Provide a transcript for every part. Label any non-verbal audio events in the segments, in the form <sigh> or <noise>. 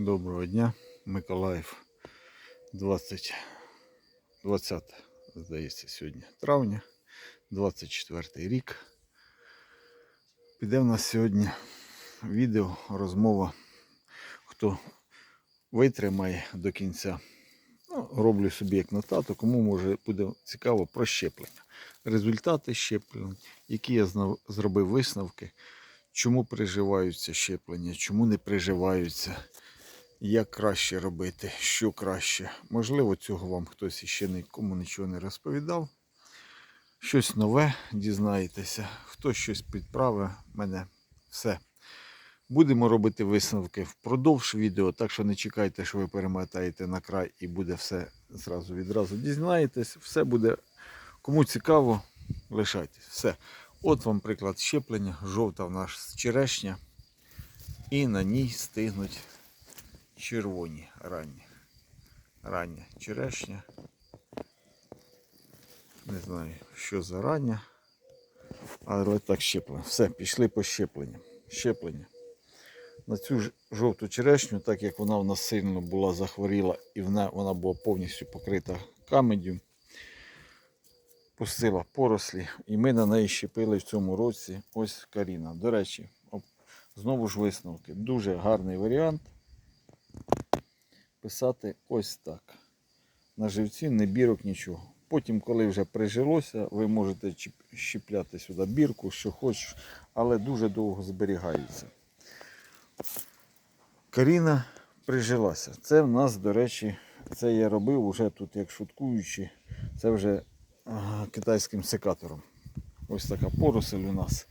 Доброго дня, Миколаїв. 20, 20, здається, сьогодні травня, 24 рік. Піде в нас сьогодні відео, розмова. Хто витримає до кінця. Ну, роблю собі як нотату, кому може буде цікаво про щеплення. Результати щеплень, які я зробив висновки, чому приживаються щеплення, чому не приживаються як краще робити, що краще. Можливо, цього вам хтось іще нікому нічого не розповідав. Щось нове дізнаєтеся, хтось щось підправив мене. Все. Будемо робити висновки впродовж відео, так що не чекайте, що ви перемотаєте на край і буде все зразу відразу дізнаєтесь. Все буде. Кому цікаво, лишайтесь. Все. От вам приклад щеплення. Жовта в нас черешня. І на ній стигнуть червоні ранні. Рання черешня. Не знаю, що за рання. Але так щеплення. Все, пішли по щепленням. Щеплення. На цю жовту черешню, так як вона в нас сильно була захворіла і вона, була повністю покрита камедю, пустила порослі, і ми на неї щепили в цьому році ось каріна. До речі, знову ж висновки. Дуже гарний варіант писати ось так. На живці не бірок нічого. Потім, коли вже прижилося, ви можете щіпляти сюди бірку, що хочеш, але дуже довго зберігається. Каріна прижилася. Це в нас, до речі, це я робив уже тут, як шуткуючи, це вже китайським секатором. Ось така поросль у нас.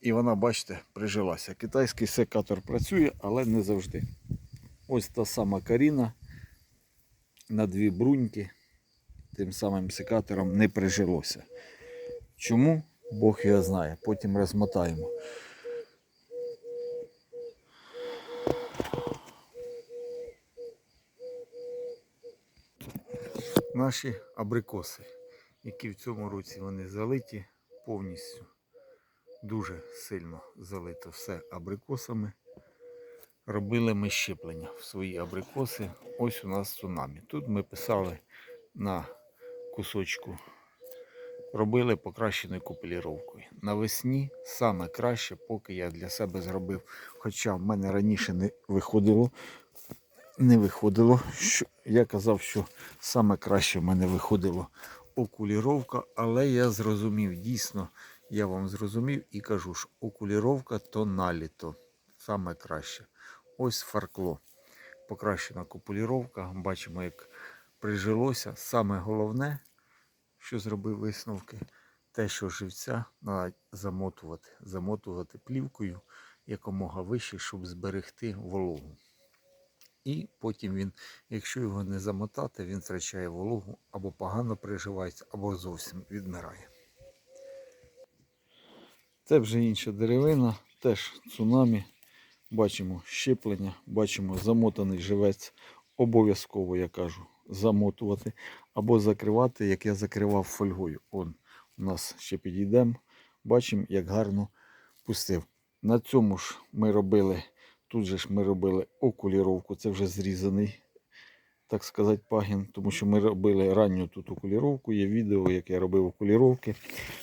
І вона, бачите, прижилася. Китайський секатор працює, але не завжди. Ось та сама каріна на дві бруньки тим самим секатором не прижилося. Чому? Бог його знає. Потім розмотаємо. Наші абрикоси, які в цьому році вони залиті повністю. Дуже сильно залито все абрикосами. Робили ми щеплення в свої абрикоси. Ось у нас цунамі. Тут ми писали на кусочку, робили покращеною купеліровкою. Навесні саме краще, поки я для себе зробив. Хоча в мене раніше не виходило, не виходило. Я казав, що саме краще в мене виходило окуліровка, але я зрозумів, дійсно, я вам зрозумів і кажу, що окуліровка то наліто. Саме краще. Ось фаркло. Покращена купуліровка. Бачимо, як прижилося. Саме головне, що зробив висновки, те, що живця треба замотувати. Замотувати плівкою якомога вище, щоб зберегти вологу. І потім він, якщо його не замотати, він втрачає вологу або погано приживається, або зовсім відмирає. Це вже інша деревина, теж цунамі. Бачимо щеплення, бачимо замотаний живець. Обов'язково, я кажу, замотувати або закривати, як я закривав фольгою. Он у нас ще підійдемо. Бачимо, як гарно пустив. На цьому ж ми робили, тут же ж ми робили окуліровку, це вже зрізаний, так сказати, пагін, тому що ми робили ранню тут окуліровку. Є відео, як я робив окуліровки.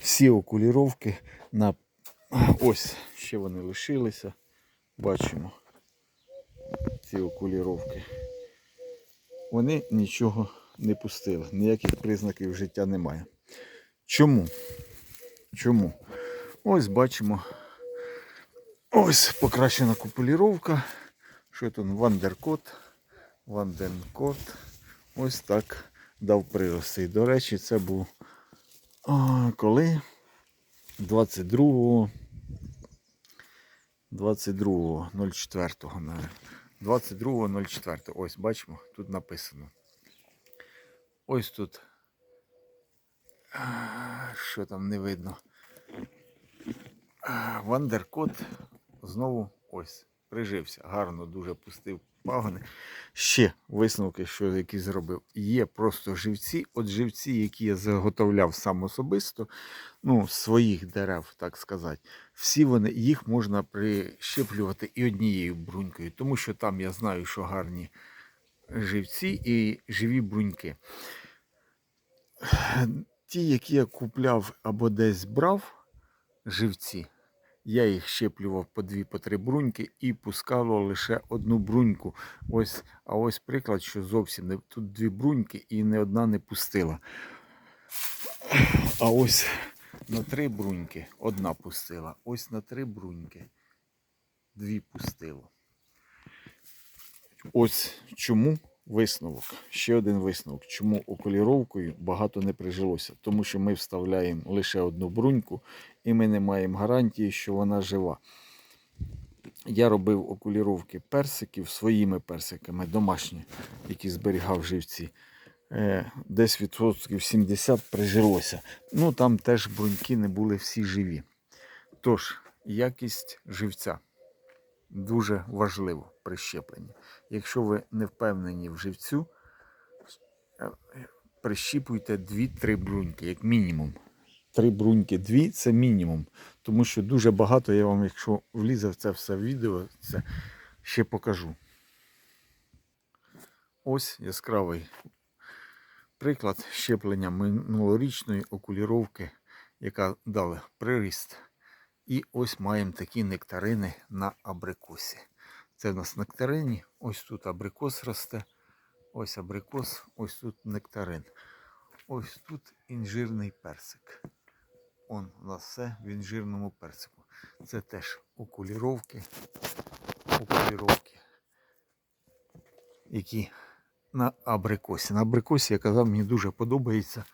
Всі окуліровки на ось ще вони лишилися. Бачимо ці окуліровки. Вони нічого не пустили, ніяких признаків життя немає. Чому? Чому? Ось бачимо. Ось покращена купуліровка. Що тут? Вандеркот. Ванденкот. Ось так дав прирости. До речі, це був а, коли? 22 22.04. наверно. 22.04. Ось бачимо, тут написано. Ось тут. Що там не видно? Вандеркот знову ось. прижився. Гарно дуже пустив пагони. Ще висновки, що які зробив. Є просто живці. От живці, які я заготовляв сам особисто, ну, своїх дерев, так сказати, всі вони, їх можна прищеплювати і однією брунькою, тому що там я знаю, що гарні живці і живі бруньки. Ті, які я купляв або десь брав, живці, я їх щеплював по дві, по три бруньки і пускало лише одну бруньку. Ось, а ось приклад, що зовсім не тут дві бруньки і не одна не пустила. А ось на три бруньки одна пустила. Ось на три бруньки дві пустило. Ось чому висновок. Ще один висновок. Чому окуліровкою багато не прижилося. Тому що ми вставляємо лише одну бруньку і ми не маємо гарантії, що вона жива. Я робив окуліровки персиків своїми персиками, домашні, які зберігав живці. Е, Десь відсотків 70 прижилося. Ну там теж бруньки не були всі живі. Тож, якість живця дуже важливо при щепленні. Якщо ви не впевнені в живцю, е, прищіпуйте 2-3 бруньки, як мінімум. Три бруньки, дві це мінімум. Тому що дуже багато я вам, якщо влізе в це все відео, це ще покажу. Ось яскравий приклад щеплення минулорічної окуліровки, яка дала приріст. І ось маємо такі нектарини на абрикосі. Це в нас нектарині, ось тут абрикос росте, ось абрикос, ось тут нектарин. Ось тут інжирний персик. Он у нас все в інжирному персику. Це теж окуліровки, окуліровки, які на абрикосі. На абрикосі, я казав, мені дуже подобається,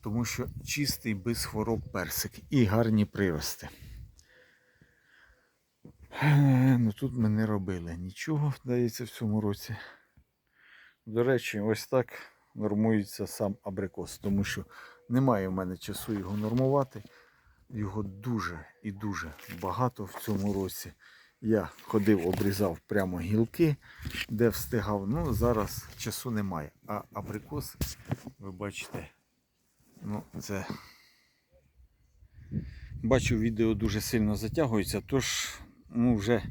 тому що чистий без хвороб персик і гарні прирости. Ну тут ми не робили нічого, здається, в цьому році. До речі, ось так нормується сам абрикос, тому що немає в мене часу його нормувати. Його дуже і дуже багато в цьому році. Я ходив, обрізав прямо гілки, де встигав. Ну, зараз часу немає. А абрикос, ви бачите, ну, це. Бачу, відео дуже сильно затягується, тож, ну, вже,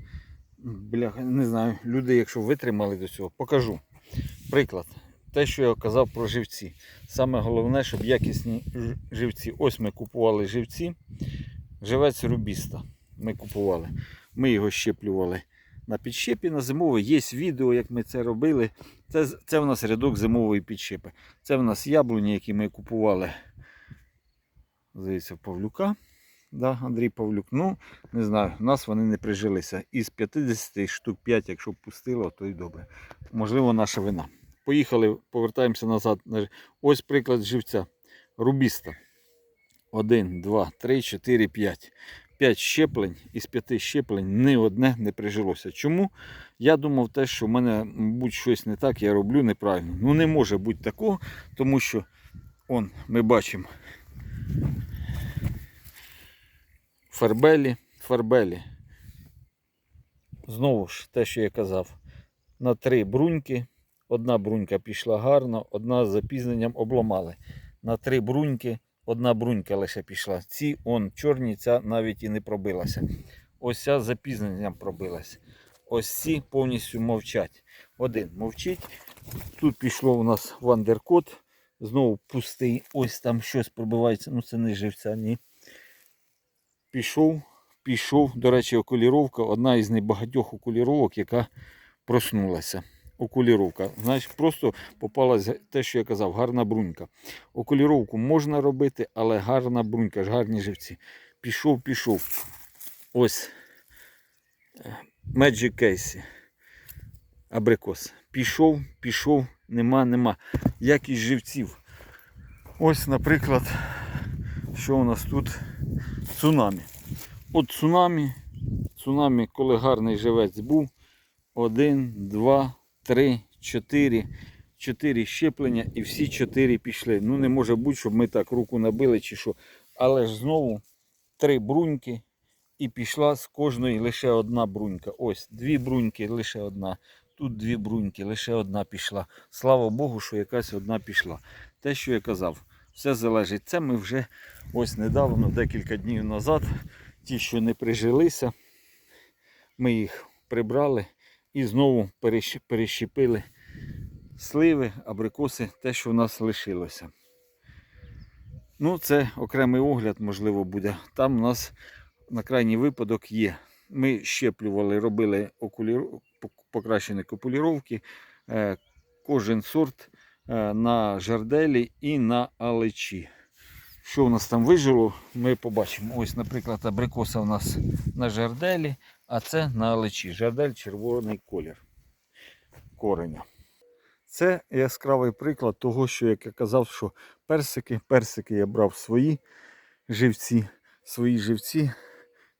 бляха, не знаю, люди, якщо витримали до цього, покажу. Приклад. Те, що я казав про живці. Саме головне, щоб якісні живці. Ось ми купували живці. Живець рубіста. Ми купували. Ми його щеплювали на підщепі на зимовий. Є відео, як ми це робили. Це, це в нас рядок зимової підщепи. Це в нас яблуні, які ми купували. Здається, Павлюка. Да, Андрій Павлюк. Ну, не знаю, у нас вони не прижилися. Із 50 штук 5, якщо б пустило, то й добре. Можливо, наша вина. Поїхали, повертаємося назад. Ось приклад живця. Рубіста. 1, 2, 3, 4, 5. 5 щеплень із 5 щеплень ні одне не прижилося. Чому? Я думав те, що в мене, мабуть, щось не так, я роблю неправильно. Ну не може бути такого, тому що он, ми бачимо фарбелі, фарбелі. Знову ж те, що я казав, на три бруньки. Одна брунька пішла гарно, одна з запізненням обламали. На три бруньки одна брунька лише пішла. Ці он чорні, ця навіть і не пробилася. Ось ця з запізненням пробилася. Ось ці повністю мовчать. Один мовчить. Тут пішло у нас вандеркот. Знову пустий. Ось там щось пробивається. Ну це не живця, ні. Пішов, пішов. До речі, окуліровка одна із небагатьох окуліровок, яка проснулася. Окуліровка. Знаєш, просто попалась те, що я казав, гарна брунька. Окуліровку можна робити, але гарна брунька, ж гарні живці. Пішов, пішов. Ось е, Magic Case. Абрикос. Пішов, пішов, нема, нема. Якість живців. Ось, наприклад, що у нас тут цунамі. От цунамі, цунамі, коли гарний живець був, один, два, три, чотири. Чотири щеплення і всі чотири пішли. Ну не може бути, щоб ми так руку набили чи що. Але ж знову три бруньки, і пішла з кожної лише одна брунька. Ось дві бруньки, лише одна. Тут дві бруньки, лише одна пішла. Слава Богу, що якась одна пішла. Те, що я казав, все залежить. Це ми вже ось недавно, декілька днів назад, ті, що не прижилися, ми їх прибрали і знову перещепили сливи, абрикоси, те, що в нас лишилося. Ну, це окремий огляд, можливо, буде. Там у нас на крайній випадок є. Ми щеплювали, робили окуліру... покращені копуліровки. Е, Кожен сорт е, на жарделі і на алечі. Що у нас там вижило, ми побачимо. Ось, наприклад, абрикоса у нас на жарделі, а це на алечі. Жардель червоний колір кореня. Це яскравий приклад того, що як я казав, що персики, персики я брав свої живці, свої живці.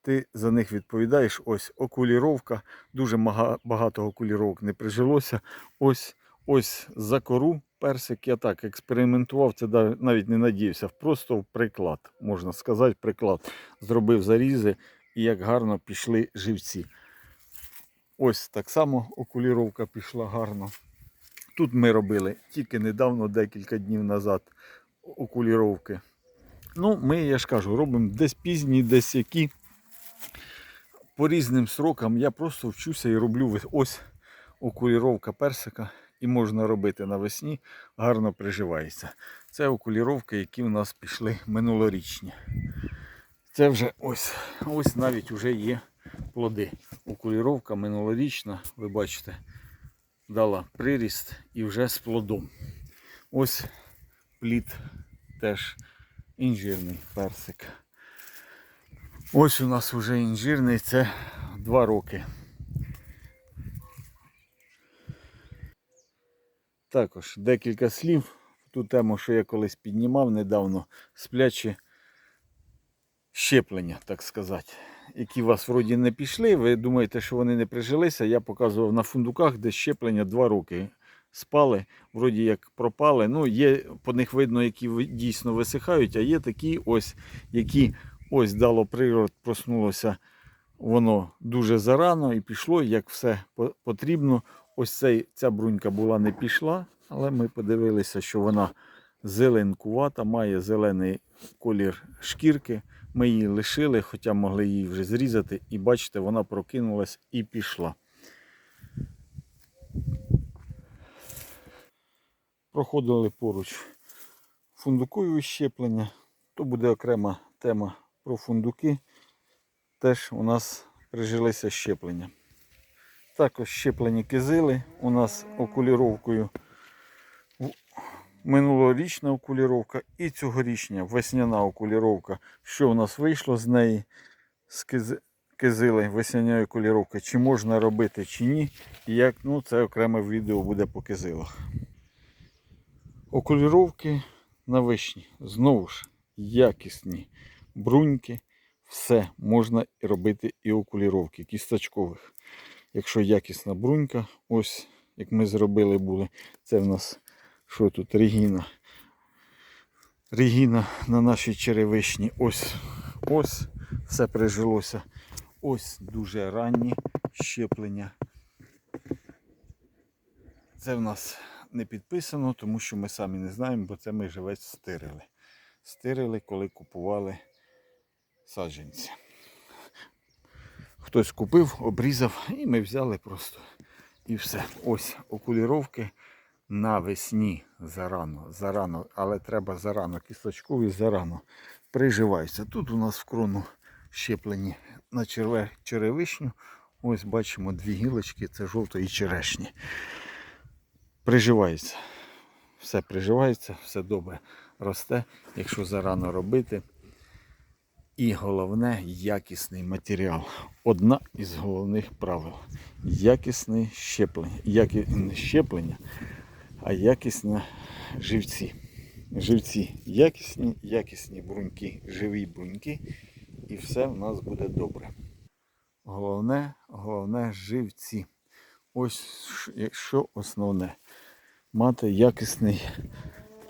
Ти за них відповідаєш. Ось окуліровка. Дуже багато окуліровок не прижилося. Ось ось за кору персик. Я так експериментував, це навіть не надіявся. Просто приклад, можна сказати, приклад. Зробив зарізи і як гарно пішли живці. Ось так само окуліровка пішла гарно. Тут ми робили тільки недавно, декілька днів назад, окуліровки. Ну, ми, я ж кажу, робимо десь пізні, десь які. По різним срокам я просто вчуся і роблю ось окуліровка персика. І можна робити навесні, гарно приживається. Це окуліровки, які у нас пішли минулорічні. Це вже ось, ось навіть вже є плоди. Окуліровка минулорічна, ви бачите, дала приріст і вже з плодом. Ось плід теж інжирний персик. Ось у нас вже інжирний, це 2 роки. Також декілька слів. Ту тему, що я колись піднімав недавно, сплячі щеплення, так сказати, які у вас вроді не пішли. Ви думаєте, що вони не прижилися. Я показував на фундуках, де щеплення 2 роки спали, вроді як пропали. Ну, є по них видно, які дійсно висихають, а є такі ось, які ось дало природ, проснулося воно дуже зарано і пішло, як все потрібно. Ось цей, ця брунька була не пішла, але ми подивилися, що вона зеленкувата, має зелений колір шкірки. Ми її лишили, хоча могли її вже зрізати, і бачите, вона прокинулась і пішла. Проходили поруч фундукові щеплення. То буде окрема тема про фундуки. Теж у нас прижилися щеплення. Також щеплені кизили у нас окуліровкою. В- Минулорічна окуліровка і цьогорічня весняна окуліровка. Що у нас вийшло з неї з кизили весняної окуліровки? Чи можна робити, чи ні? І як, ну, це окреме відео буде по кизилах. Окуліровки на вишні. Знову ж якісні бруньки. Все можна робити і окуліровки кісточкових. Якщо якісна брунька, ось як ми зробили були, це в нас що тут Регіна. Регіна на нашій черевишні. Ось, ось все прижилося. Ось дуже ранні щеплення. Це в нас не підписано, тому що ми самі не знаємо, бо це ми живець стирили. Стирили, коли купували саджанці. Хтось купив, обрізав і ми взяли просто. І все. Ось окуліровки навесні зарано, зарано, але треба зарано, кісточкові зарано приживаються. Тут у нас в крону щеплені на черве, черевишню. Ось бачимо дві гілочки, це жовтої черешні. Приживається. Все приживається, все добре росте, якщо зарано робити. І головне якісний матеріал. Одна із головних правил. Якісне щеплення. Які... Не щеплення, а якісне живці. Живці якісні, якісні бруньки, живі бруньки, і все в нас буде добре. Головне, головне живці. Ось що основне. Мати якісний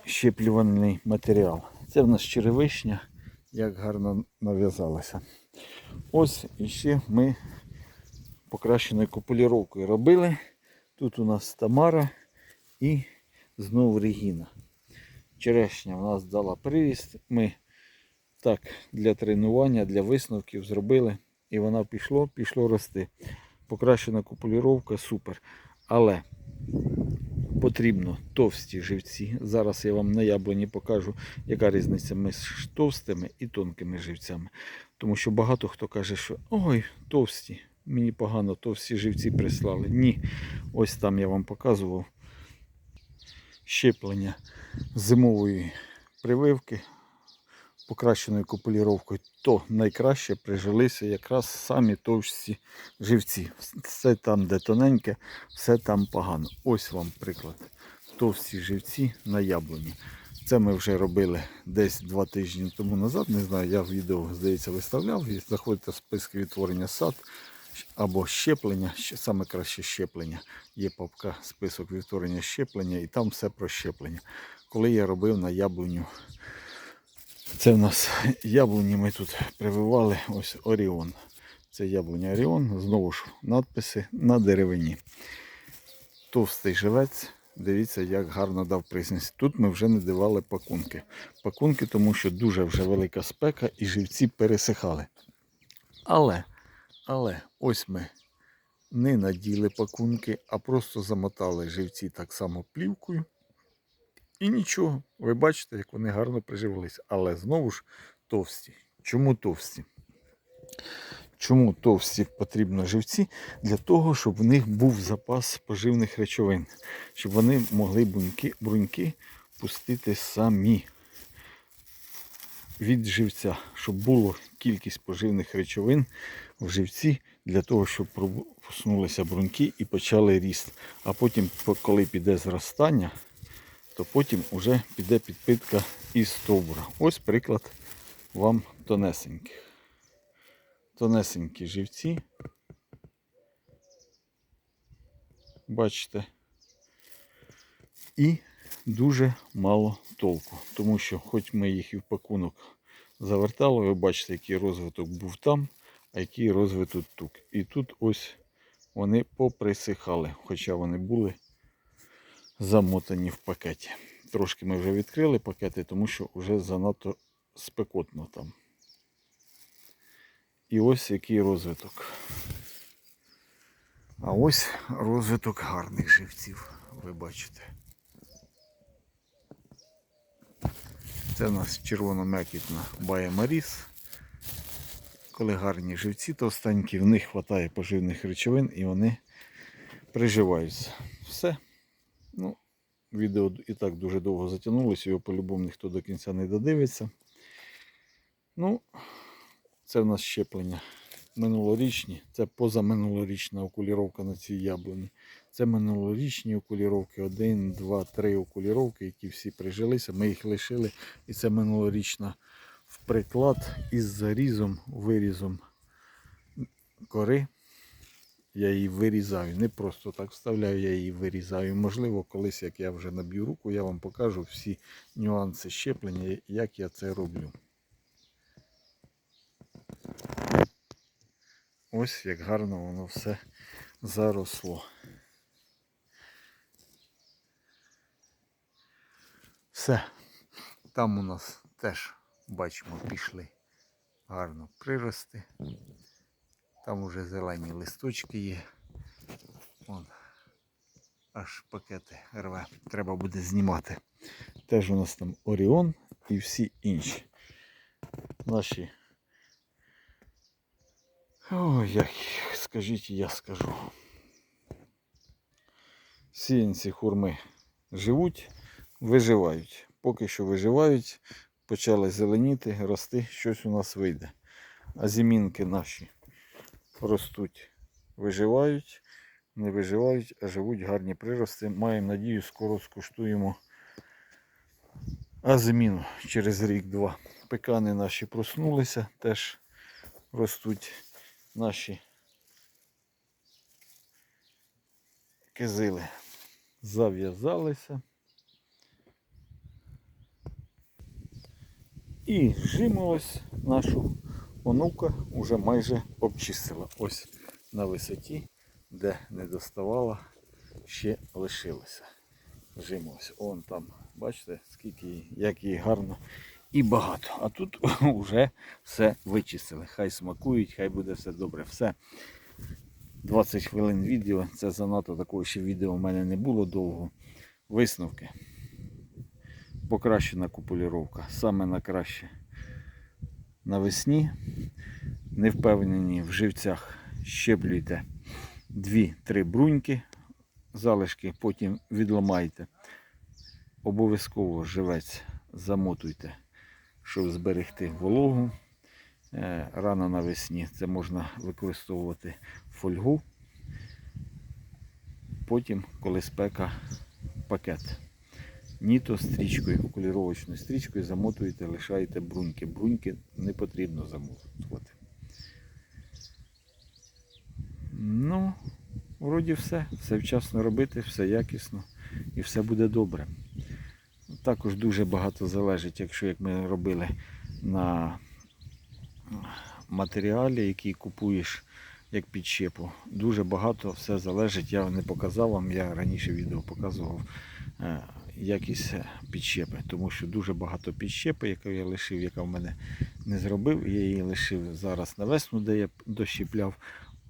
щеплювальний матеріал. Це в нас черевишня, як гарно нав'язалося. Ось іще ми покращеною купуліровкою робили. Тут у нас Тамара і знову Регіна. Черешня у нас дала приріст. Ми так для тренування, для висновків зробили. І вона пішло, пішло рости. Покращена купуліровка супер. Але потрібно товсті живці. Зараз я вам на яблуні покажу, яка різниця між товстими і тонкими живцями. Тому що багато хто каже, що ой, товсті, мені погано, товсті живці прислали. Ні, ось там я вам показував щеплення зимової прививки покращеною купуліровкою, то найкраще прижилися якраз самі товсті живці. Все там, де тоненьке, все там погано. Ось вам приклад. Товсті живці на яблуні. Це ми вже робили десь два тижні тому назад. Не знаю, я відео, здається, виставляв. І заходите в списки відтворення сад або щеплення, ще саме краще щеплення. Є папка список відтворення щеплення, і там все про щеплення. Коли я робив на яблуню, це в нас яблуні ми тут прививали ось Оріон. Це яблуня Оріон, знову ж надписи на деревині. Товстий живець. Дивіться, як гарно дав присність. Тут ми вже не давали пакунки. Пакунки, тому що дуже вже велика спека і живці пересихали. Але, але ось ми не наділи пакунки, а просто замотали живці так само плівкою. І нічого. Ви бачите, як вони гарно приживилися. Але знову ж товсті. Чому товсті? Чому товсті потрібно живці? Для того, щоб в них був запас поживних речовин, щоб вони могли бруньки, бруньки пустити самі від живця, щоб була кількість поживних речовин в живці для того, щоб проснулися бруньки і почали ріст. А потім, коли піде зростання, то потім вже піде підпитка із стовбура. Ось приклад вам тонесеньких. Тонесенькі живці. Бачите. І дуже мало толку. Тому що, хоч ми їх і в пакунок завертали, ви бачите, який розвиток був там, який розвиток тут. І тут ось вони поприсихали, хоча вони були замотані в пакеті. Трошки ми вже відкрили пакети, тому що вже занадто спекотно там. І ось який розвиток. А ось розвиток гарних живців, ви бачите. Це у нас червономекітна Бая Маріс. Коли гарні живці товстенькі, в них вистачає поживних речовин і вони приживаються. Все. Ну, відео і так дуже довго затягнулося, його по-любому ніхто до кінця не додивиться. Ну, це в нас щеплення минулорічні. Це позаминулорічна окуліровка на цій яблуні. Це минулорічні окуліровки. Один, два, три окуліровки, які всі прижилися. Ми їх лишили. І це минулорічна в приклад із зарізом, вирізом кори. Я її вирізаю. Не просто так вставляю, я її вирізаю. Можливо, колись, як я вже наб'ю руку, я вам покажу всі нюанси щеплення, як я це роблю. Ось як гарно воно все заросло. Все. Там у нас теж, бачимо, пішли гарно прирости. Там уже зелені листочки є. Вон. Аж пакети рве. Треба буде знімати. Теж у нас там Оріон і всі інші. Наші. Ой, як скажіть, я скажу. Сіянці хурми живуть, виживають. Поки що виживають, почали зеленіти, рости, щось у нас вийде. А зімінки наші ростуть, виживають, не виживають, а живуть гарні прирости. Маємо надію, скоро скуштуємо азиміну через рік-два. Пекани наші проснулися, теж ростуть наші кизили. Зав'язалися. І жимолось нашу онука вже майже обчистила. Ось на висоті, де не доставала, ще лишилося. Жимо ось. Он там, бачите, скільки її, як її гарно і багато. А тут <laughs> вже все вичистили. Хай смакують, хай буде все добре. Все. 20 хвилин відео. Це занадто такого ще відео в мене не було довго. Висновки. Покращена купуліровка. Саме на краще. Навесні. Не впевнені в живцях. Щеплюйте 2-3 бруньки. Залишки потім відламайте. Обов'язково живець замотуйте, щоб зберегти вологу. Е, Рано навесні це можна використовувати фольгу. Потім, коли спека, пакет. Ніто стрічкою, куліровочною стрічкою замотуєте, лишаєте бруньки. Бруньки не потрібно замотувати. Ну, вроді все. Все вчасно робити, все якісно і все буде добре. Також дуже багато залежить, якщо як ми робили на матеріалі, який купуєш як підщепу. Дуже багато все залежить. Я не показав вам, я раніше відео показував е, якість підщепи, тому що дуже багато підщепи, яку я лишив, яка в мене не зробив. Я її лишив зараз на весну, де я дощіпляв.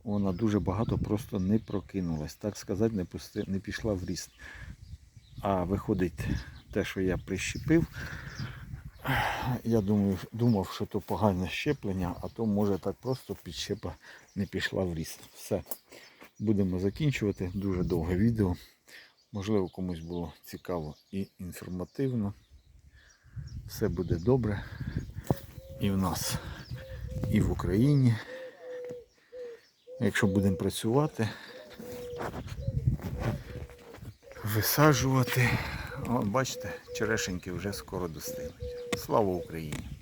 Вона дуже багато просто не прокинулась. Так сказати, не, пусти, не пішла в ріст. А виходить те, що я прищепив, я думаю, думав, що то погане щеплення, а то може так просто підщепа не пішла в ріст. Все. Будемо закінчувати. Дуже довге відео. Можливо, комусь було цікаво і інформативно. Все буде добре. І в нас, і в Україні. Якщо будемо працювати, висаджувати. О, бачите, черешеньки вже скоро достигнуть. Слава Україні!